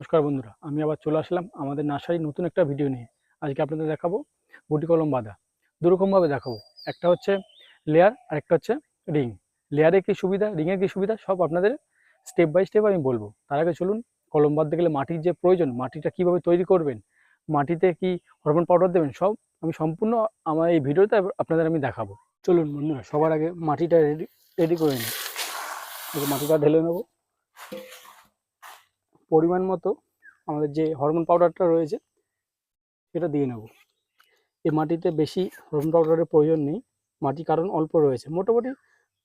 নমস্কার বন্ধুরা, আমি আবার চলে আসলাম আমাদের নার্সারি নতুন একটা ভিডিও নিয়ে। আজকে আপনাদের দেখাবো গুটি কলম বাঁধা। দুরকমভাবে দেখাবো। একটা হচ্ছে লেয়ার আর একটা হচ্ছে রিং লেয়ারে কি সুবিধা রিংয়ের কি সুবিধা, সব আপনাদের স্টেপ বাই স্টেপ আমি বলব। তার আগে চলুন, কলম বাঁধতে গেলে মাটির যে প্রয়োজন, মাটিটা কীভাবে তৈরি করবেন, মাটিতে কি হরমোন পাউডার দেবেন, সব আমি সম্পূর্ণ আমার এই ভিডিওতে আপনাদের আমি দেখাবো। চলুন বন্ধুরা, সবার আগে মাটিটা রেডি রেডি করে নিই। মাটিটা ঢেলে নেব। পরিমাণ মতো আমাদের যে হরমোন পাউডারটা রয়েছে, সেটা দিয়ে নেব। এই মাটিতে বেশি হরমোন পাউডারের প্রয়োজন নেই। মাটি কারণ অল্প রয়েছে। মোটামুটি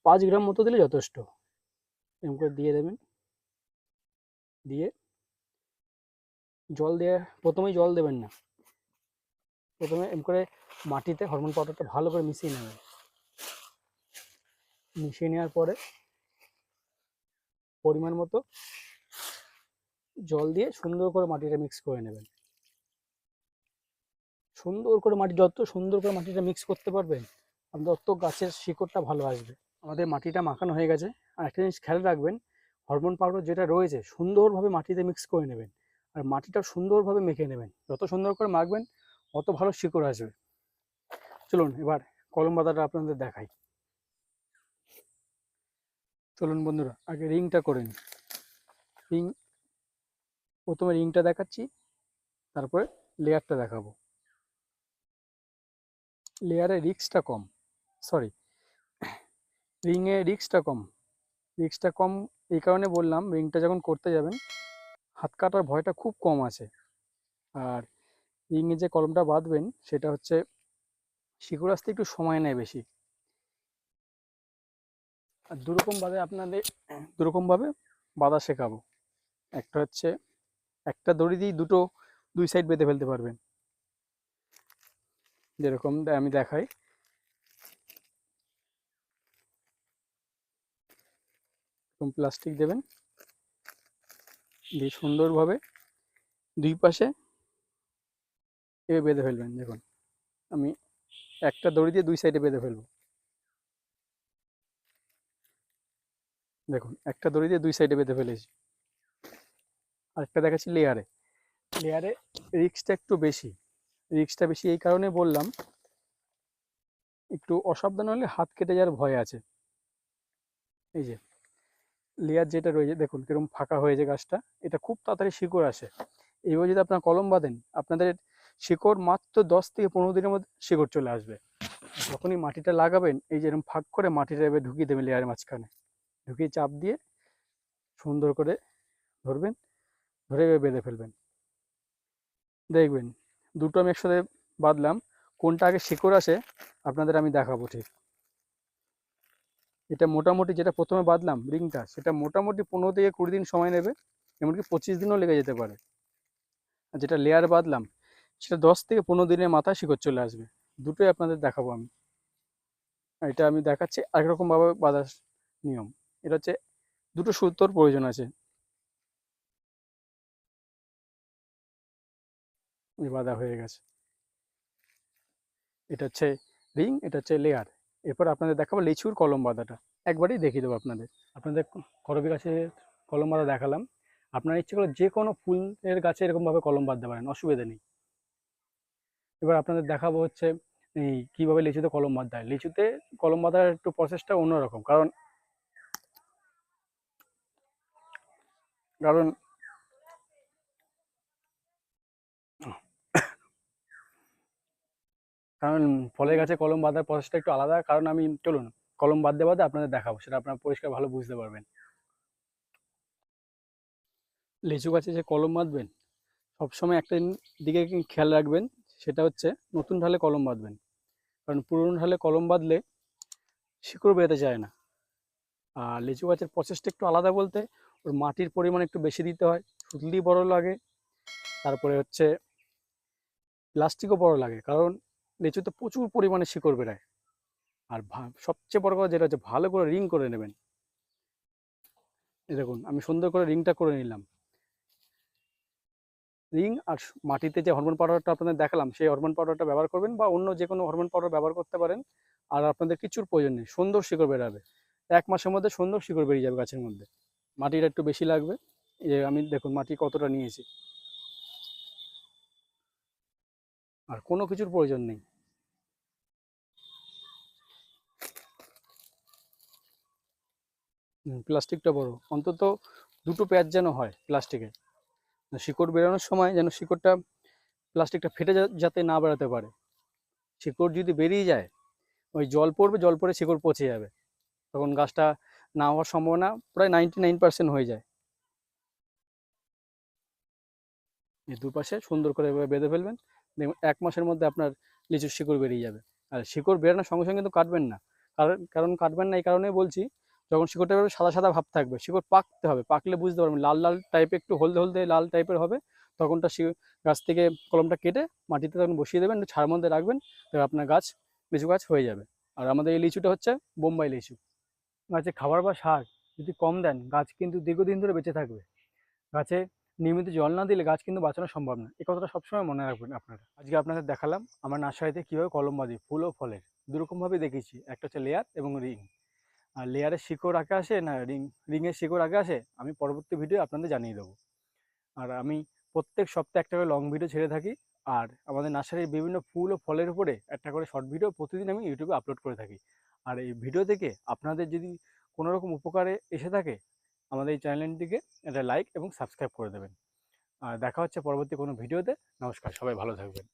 পাঁচ গ্রাম মতো দিলে যথেষ্ট। এরকম করে দিয়ে দেবেন। দিয়ে জল দিয়ে, প্রথমেই জল দেবেন না। প্রথমে এম করে মাটিতে হরমোন পাউডারটা ভালো করে মিশিয়ে নেবেন। মিশিয়ে নেওয়ার পরে পরিমাণ মতো জল দিয়ে সুন্দর করে মাটিটা মিক্স করে নেবেন। সুন্দর করে মাটি, যত সুন্দর করে মাটিটা মিক্স করতে পারবেন, তত গাছের শিকড়টা ভালো আসবে। আমাদের মাটিটা মাখানো হয়ে গেছে। আর একটা জিনিস খেয়াল রাখবেন, হরমোন পাউডার যেটা রয়েছে, সুন্দরভাবে মাটিতে মিক্স করে নেবেন। আর মাটিটা সুন্দরভাবে মেখে নেবেন। যত সুন্দর করে মাখবেন অত ভালো শিকড় আসবে। চলুন, এবার কলম বাঁধাটা আপনাদের দেখাই। চলুন বন্ধুরা, আগে রিংটা করে নিন রিং প্রথমে রিংটা দেখাচ্ছি, তারপরে লেয়ারটা দেখাবো। লেয়ারে রিক্সটা কম, সরি, রিংয়ে রিক্সটা কম রিক্সটা কম এই কারণে বললাম রিংটা যখন করতে যাবেন, হাত কাটার ভয়টা খুব কম আছে। আর রিংয়ে যে কলমটা বাঁধবেন, সেটা হচ্ছে শিকড় আসতে একটু সময় নেয় বেশি। আর দুরকমভাবে আপনাদের, দুরকমভাবে বাঁধা শেখাবো। একটা হচ্ছে একটা দড়ি দিয়ে দুটো, দুই সাইড বেঁধে ফেলতে পারবেন। যেরকম আমি দেখাই। প্লাস্টিক দেবেন। দিয়ে সুন্দরভাবে দুই পাশে এভাবে বেঁধে ফেলবেন, দেখুন। আমি একটা দড়ি দিয়ে দুই সাইডে বেঁধে ফেলব। দেখুন, একটা দড়ি দিয়ে দুই সাইডে বেঁধে ফেলেছি। আরেকটা দেখাচ্ছি লেয়ারে লেয়ারে রিক্সটা একটু বেশি। রিক্সটা বেশি এই কারণে বললাম, একটু অসাবধান হলে হাত কেটে যাওয়ার ভয় আছে। এই যে লেয়ার যেটা রয়েছে, দেখুন কীরকম ফাঁকা হয়েছে গাছটা, এটা খুব তাড়াতাড়ি শিকড় আসে। এইভাবে যদি আপনার কলম বাঁধেন, আপনাদের শিকড় মাত্র দশ থেকে পনেরো দিনের মধ্যে শিকড় চলে আসবে। যখনই মাটিটা লাগাবেন, এই যে এরকম ফাঁক করে মাটিটা এবার ঢুকিয়ে দেবেন লেয়ারের মাঝখানে। ঢুকিয়ে চাপ দিয়ে সুন্দর করে ধরবেন। ধরে বেঁধে ফেলবেন। দেখবেন, দুটো আমি একসাথে বাঁধলাম, কোনটা আগে শিকড় আসে আপনাদের আমি দেখাবো ঠিক। এটা মোটামুটি যেটা প্রথমে বাঁধলাম রিংটা, সেটা মোটামুটি পনেরো থেকে কুড়ি দিন সময় নেবে, এমনকি পঁচিশ দিনও লেগে যেতে পারে। আর যেটা লেয়ার বাঁধলাম, সেটা দশ থেকে পনেরো দিনের মাথায় শিকড় চলে আসবে। দুটোই আপনাদের দেখাবো আমি। এটা আমি দেখাচ্ছি আরেক রকমভাবে বাঁধার নিয়ম। এটা হচ্ছে দুটো সুতোর প্রয়োজন আছে। বাঁধা হয়ে গেছে। এটা হচ্ছে রিং এটা হচ্ছে লেয়ার এরপর আপনাদের দেখাবো লিচুর কলম বাঁধাটা। একবারেই দেখিয়ে দেবো আপনাদের। আপনাদের করবি গাছের কলম বাঁধা দেখালাম। আপনার ইচ্ছে করলে যে কোনো ফুলের গাছে এরকমভাবে কলম বাঁধতে পারেন, অসুবিধা নেই। এবার আপনাদের দেখাবো হচ্ছে এই কীভাবে লিচুতে কলম বাঁধতে হয়। লিচুতে কলম বাঁধার একটু প্রসেসটা অন্যরকম। কারণ কারণ কারণ ফলের গাছে কলম বাঁধার প্রসেসটা একটু আলাদা। কারণ আমি, চলুন, কলম বাঁধতে বাঁধতে আপনাদের দেখাবো, সেটা আপনারা পরিষ্কার ভালো বুঝতে পারবেন। লিচু গাছে যে কলম বাঁধবেন, সবসময় একটা দিকে খেয়াল রাখবেন, সেটা হচ্ছে নতুন ঢালে কলম বাঁধবেন। কারণ পুরনো ঢালে কলম বাঁধলে শিকড় বেরোতে চায় না। আর লিচু গাছের প্রসেসটা একটু আলাদা বলতে, ওর মাটির পরিমাণ একটু বেশি দিতে হয়, সুতলি বড় লাগে। তারপরে হচ্ছে প্লাস্টিকও বড় লাগে। কারণ লিচুতে প্রচুর পরিমাণে শিকড় বেরোয় আর সবচেয়ে বড় কথা যেটা হচ্ছে, ভালো করে রিং করে নেবেন। এই দেখুন, আমি সুন্দর করে রিংটা করে নিলাম। রিং আর মাটিতে যে হরমোন পাউডারটা আপনাদের দেখালাম, সেই হরমোন পাউডারটা ব্যবহার করবেন বা অন্য যে কোনো হরমোন পাউডার ব্যবহার করতে পারেন। আর আপনাদের কিছুর প্রয়োজন নেই, সুন্দর শিকড় বেরাবে এক মাসের মধ্যে সুন্দর শিকড় বেরিয়ে যাবে গাছের মধ্যে। মাটিটা একটু বেশি লাগবে। যে আমি দেখুন, মাটি কতটা নিয়েছি। আর কোনো কিছুর প্রয়োজন নেই। প্লাস্টিকটা বড়। অন্তত দুটো প্যাচ যেন হয় প্লাস্টিকে। শিকড় বেরোনোর সময় যেন শিকড়টা প্লাস্টিকটা ফেটে যাতে না বেরোতে পারে। শিকড় যদি বেরিয়ে যায়, ওই জল পড়বে, জল পড়ে শিকড় পচে যাবে। তখন গাছটা না হওয়ার সম্ভাবনা প্রায় নাইনটি হয়ে যায়। এই দুপাশে সুন্দর করে এভাবে বেঁধে ফেলবেন। দেখুন এক মাসের মধ্যে আপনার লিচুর শিকড় বেরিয়ে যাবে। আর শিকড় বেরোনোর সঙ্গে সঙ্গে কিন্তু কাটবেন না। কারণ কারণ কাটবেন না এই কারণে বলছি যখন শিকড়টা সাদা সাদা ভাব থাকবে। শিকড় পাকতে হবে, পাকলে বুঝতে পারবেন লাল লাল টাইপের একটু হলদে হলদে লাল টাইপের হবে। তখনটা গাছ থেকে কলমটা কেটে মাটিতে তখন বসিয়ে দেবেন ছাড় মধ্যে রাখবেন তবে আপনার গাছ, লিচু গাছ হয়ে যাবে। আর আমাদের এই লিচুটা হচ্ছে বোম্বাই লিচু। গাছে খাবার বা সার যদি কম দেন, গাছ কিন্তু দীর্ঘদিন ধরে বেঁচে থাকবে। গাছে নিয়মিত জল না দিলে গাছ কিন্তু বাঁচানো সম্ভব না। এই কথাটা সবসময় মনে রাখবেন আপনারা। আজকে আপনাদের দেখালাম আমার নার্সারিতে কীভাবে কলম বাঁধি, ফুল ও ফলের। দুরকমভাবে দেখেছি একটা হচ্ছে লেয়ার এবং রিং আর লেয়ারের শিকড় আঁকা আসে না রিং রিংয়ের শিকড় আঁকা আসে আমি পরবর্তী ভিডিও আপনাদের জানিয়ে দেবো। আর আমি প্রত্যেক সপ্তাহে একটা করে লং ভিডিও ছেড়ে থাকি আর আমাদের নার্সারির বিভিন্ন ফুল ও ফলের উপরে একটা করে শর্ট ভিডিও প্রতিদিন আমি ইউটিউবে আপলোড করে থাকি। আর এই ভিডিও থেকে আপনাদের যদি কোনো রকম উপকারে এসে থাকে, আমাদের এই চ্যানেলটিকে একটা লাইক এবং সাবস্ক্রাইব করে দেবেন। আর দেখা হচ্ছে পরবর্তী কোনো ভিডিওতে নমস্কার, সবাই ভালো থাকবেন।